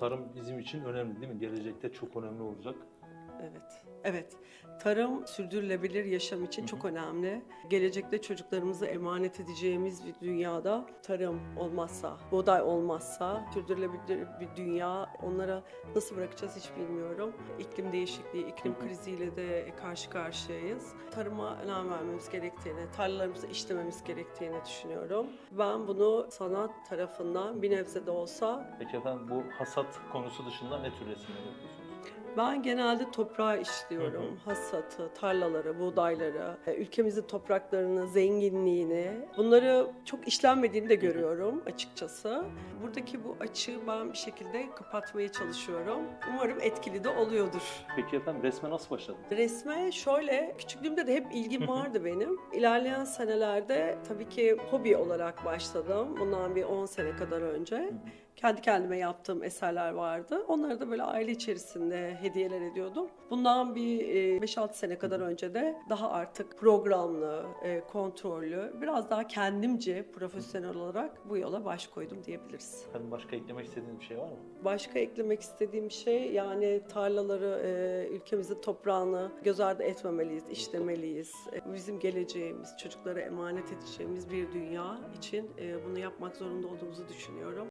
Tarım bizim için önemli değil mi? Gelecekte çok önemli olacak. Evet. Evet. Tarım sürdürülebilir yaşam için çok önemli. Gelecekte çocuklarımızı emanet edeceğimiz bir dünyada tarım olmazsa, buğday olmazsa sürdürülebilir bir dünya onlara nasıl bırakacağız hiç bilmiyorum. İklim değişikliği, iklim kriziyle de karşı karşıyayız. Tarıma önem vermemiz gerektiğini, tarlalarımızı işlememiz gerektiğini düşünüyorum. Ben bunu sanat tarafından bir nebze de olsa Peki efendim bu hasat konusu dışında ne tür resimler yapıyorsunuz? Ben genelde toprağı işliyorum. Hasatı, tarlaları, buğdayları, e, ülkemizin topraklarının zenginliğini. Bunları çok işlenmediğini de görüyorum açıkçası. Buradaki bu açığı ben bir şekilde kapatmaya çalışıyorum. Umarım etkili de oluyordur. Peki efendim resme nasıl başladınız? Resme şöyle, küçüklüğümde de hep ilgim vardı benim. İlerleyen senelerde tabii ki hobi olarak başladım. Bundan bir 10 sene kadar önce. Kendi kendime yaptığım eserler vardı. Onları da böyle aile içerisinde hediyeler ediyordum. Bundan bir e, 5-6 sene kadar önce de daha artık programlı, e, kontrollü, biraz daha kendimce profesyonel olarak bu yola baş koydum diyebiliriz. Efendim başka eklemek istediğiniz bir şey var mı? Başka eklemek istediğim şey yani tarlaları, e, ülkemizin toprağını göz ardı etmemeliyiz, işlemeliyiz. E, bizim geleceğimiz, çocuklara emanet edeceğimiz bir dünya için e, bunu yapmak zorunda olduğumuzu düşünüyorum.